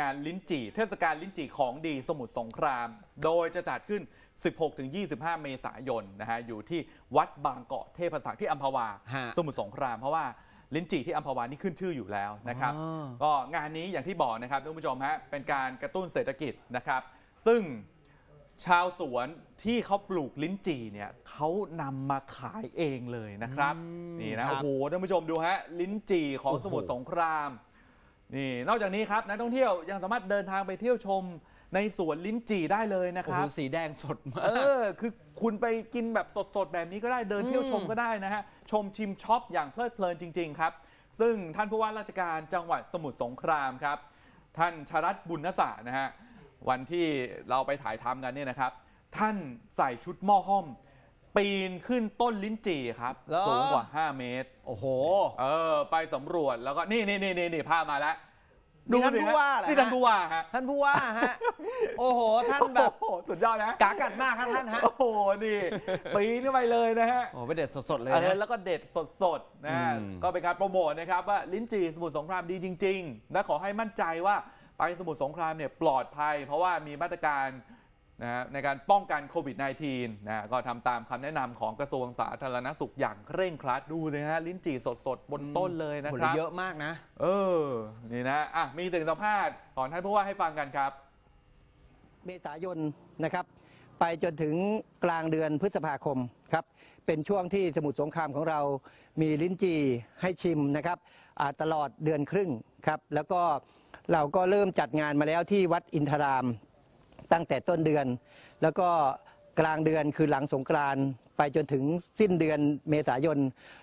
งานลิ้นจี่ เทศกาลลิ้นจี่ของดีสมุทรสงคราม โดยจะจัดขึ้น 16-25 เมษายนนะฮะอยู่ที่วัดบางเกาะเทพศักดิ์ที่อัมพวา ฮะ สมุทรสงครามเพราะว่าลิ้นจี่ที่อัมพวานี่ขึ้นชื่ออยู่แล้วนะครับ อ๋อ ก็งานนี้อย่างที่บอกนะครับท่านผู้ชมฮะเป็นการกระตุ้นเศรษฐกิจนะครับ ซึ่งชาวสวนที่เขาปลูกลิ้นจี่เนี่ยเขานำมาขายเองเลยนะครับ อืมนี่นะครับโอ้โหท่านผู้ชมดูฮะลิ้นจี่ของโอ้โห สมุทรสงคราม นี่นอกจากนี้ครับนักท่องเที่ยวยังสามารถเดินทางไปเที่ยวชมในสวนลิ้นจี่ได้เลยนะโอ้คโหรับ สีแดงสดมากเออคือคุณไปกินแบบสดๆ แบบนี้ก็ได้เดินเที่ยวชมก็ได้นะฮะ ชมชิมช็อปอย่างเพลิดเพลินจริง ๆ ครับ ซึ่งท่านผู้ว่าราชการจังหวัดสมุทรสงครามครับ ท่านชรัตน์บุญนศานะฮะ วันที่เราไปถ่ายทำกันเนี่ยนะครับ ท่านใส่ชุดหม้อห้อม ปีนขึ้นต้นลิ้นจี่ครับ เหรอ สูงกว่า 5 เมตร โอ้โห เออ ไปสำรวจแล้วก็นี่นี่นี่นี่นี่ภาพมาแล้วนี่ท่านสิฮะผู้ว่าเหรอฮะ นี่ท่านผู้ว่าฮะท่านผู้ว่าฮะ โอ้โห ท่านแบบโอ้โหสุดยอดนะ กากัดมากครับท่านฮะ โอ้โห นี่ ปีนขึ้นไปเลยนะฮะ โอ้เป็นเด็ดสดๆเลยเออนะ แล้วก็เด็ดสดๆนะฮะอืม ก็เป็นการโปรโมทนะครับว่าลิ้นจี่สมุทรสงครามดีจริงๆและขอให้มั่นใจว่าไปสมุทรสงครามเนี่ยปลอดภัย เพราะว่ามีมาตรการ นะฮะในการป้องกันโควิด -19 นะฮะก็ทำตามคำแนะนำของกระทรวงสาธารณสุขอย่างเคร่งครัดดูเลยฮะ ลิ้นจี่สดๆ บนต้นเลยนะผลครับ เยอะมากนะ เออ นี่นะอะมีเสียงสัมภาษณ์ของท่านผู้ว่าให้ฟังกันครับ เมษายนนะครับ ไปจนถึงกลางเดือนพฤษภาคมครับ เป็นช่วงที่สมุทรสงครามของเรามีลิ้นจี่ให้ชิมนะครับอ่าตลอดเดือนครึ่งครับ แล้วก็เราก็เริ่มจัดงานมาแล้วที่วัดอินทราม ตั้งแต่ต้นเดือน แล้วก็กลางเดือนคือหลังสงกรานต์ไปจนถึงสิ้นเดือนเมษายน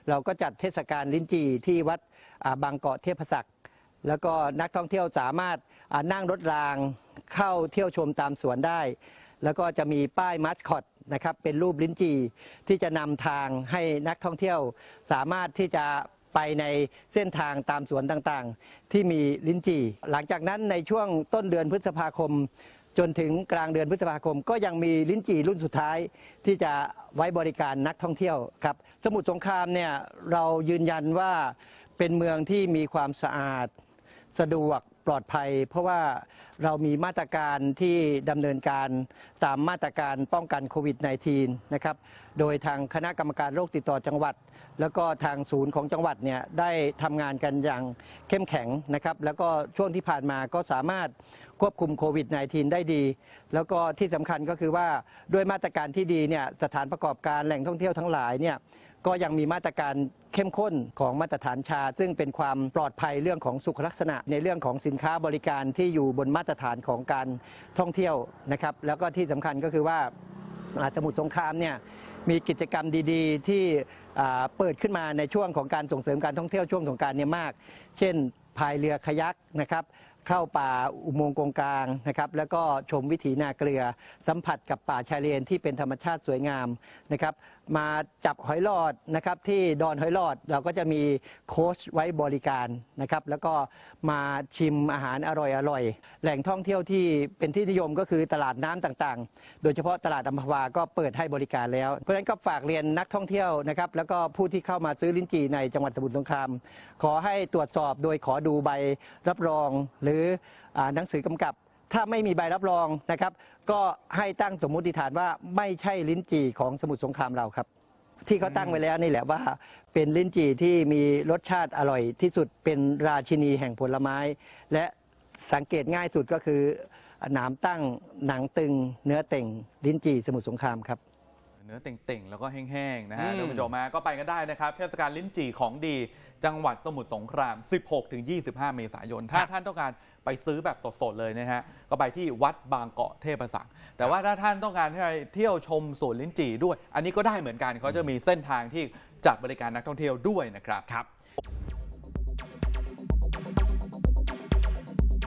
เราก็จัดเทศกาลลิ้นจี่ที่วัดบางเกาะเทพศักดิ์แล้วก็นักท่องเที่ยวสามารถนั่งรถรางเข้าเที่ยวชมตามสวนได้ แล้วก็จะมีป้ายมัสคอตนะครับเป็นรูปลิ้นจี่ที่จะนำทางให้นักท่องเที่ยวสามารถที่จะไปในเส้นทางตามสวนต่างๆ ที่มีลิ้นจี่ หลังจากนั้นในช่วงต้นเดือนพฤษภาคม จนถึงกลางเดือนพฤษภาคม ก็ยังมีลิ้นจี่รุ่นสุดท้ายที่จะไว้บริการนักท่องเที่ยวครับ สมุทรสงครามเนี่ยเรายืนยันว่าเป็นเมืองที่มีความสะอาดสะดวก ลอดภัย เพราะว่าเรามีมาตรการที่ดำเนินการตามมาตรการป้องกันโควิด -19 นะครับ โดยทางคณะกรรมการโรคติดต่อจังหวัด แล้วก็ทางศูนย์ของจังหวัดเนี่ยได้ทำงานกันอย่างเข้มแข็งนะครับ แล้วก็ช่วงที่ผ่านมาก็สามารถควบคุมโควิด -19 ได้ดี แล้วก็ที่สำคัญก็คือว่าด้วยมาตรการที่ดีเนี่ยสถานประกอบการแหล่งท่องเที่ยวทั้งหลายเนี่ย ก็ยังมีมาตรการเข้มข้นของมาตรฐานชา ซึ่งเป็นความปลอดภัยเรื่องของสุขลักษณะ ในเรื่องของสินค้าบริการที่อยู่บนมาตรฐานของการท่องเที่ยวนะครับ แล้วก็ที่สำคัญก็คือว่าสมุทรสงครามเนี่ยมีกิจกรรมดีๆ ที่เปิดขึ้นมาในช่วงของการส่งเสริมการท่องเที่ยวช่วงสงการเนี่ยมาก เช่นพายเรือคายักนะครับ เข้าป่าอุโมงค์กงกลางนะครับแล้วก็ชมวิถีนาเกลือ สัมผัสกับป่าชายเลนที่เป็นธรรมชาติสวยงามนะครับมาจับหอยหลอดนะครับที่ดอนหอยหลอดเราก็จะมีโค้ชไว้บริการนะครับแล้วก็มาชิมอาหารอร่อยๆแหล่งท่องเที่ยวที่เป็นที่นิยมก็คือตลาดน้ำต่างๆ โดยเฉพาะตลาดอัมพวาก็เปิดให้บริการแล้ว เพราะฉะนั้นก็ฝากเรียนนักท่องเที่ยวนะครับแล้วก็ผู้ที่เข้ามาซื้อลิ้นจี่ในจังหวัดสมุทรสงคราม ขอให้ตรวจสอบโดยขอดูใบรับรองหรืออหนังสือกำกับ ถ้าไม่มีใบรับรองนะครับ ก็ให้ตั้งสมมุติฐานว่าไม่ใช่ลิ้นจี่ของสมุทรสงครามเราครับ ที่เขาตั้งไว้แล้วนี่แหละว่าเป็นลิ้นจี่ที่มีรสชาติอร่อยที่สุดเป็นราชินีแห่งผลไม้ และสังเกตง่ายสุดก็คือหนามตั้งหนังตึง เนื้อเต่งลิ้นจี่สมุทรสงครามครับ เนื้อเต่งๆ แล้วก็แห้งๆ นะฮะอืม ท่านผู้ชมฮะก็ไปกันได้นะครับ เทศกาลลิ้นจี่ของดี จังหวัดสมุทรสงคราม 16-25 เมษายน ถ้าท่านต้องการไปซื้อแบบสดๆ เลยนะฮะ ก็ไปที่วัดบางเกาะเทพศักดิ์แต่ว่าถ้าท่านต้องการที่จะเที่ยวชมสวนลิ้นจี่ด้วย อันนี้ก็ได้เหมือนกันเขาจะมีเส้นทางที่จัดบริการนักท่องเที่ยวด้วยนะครับ ครับ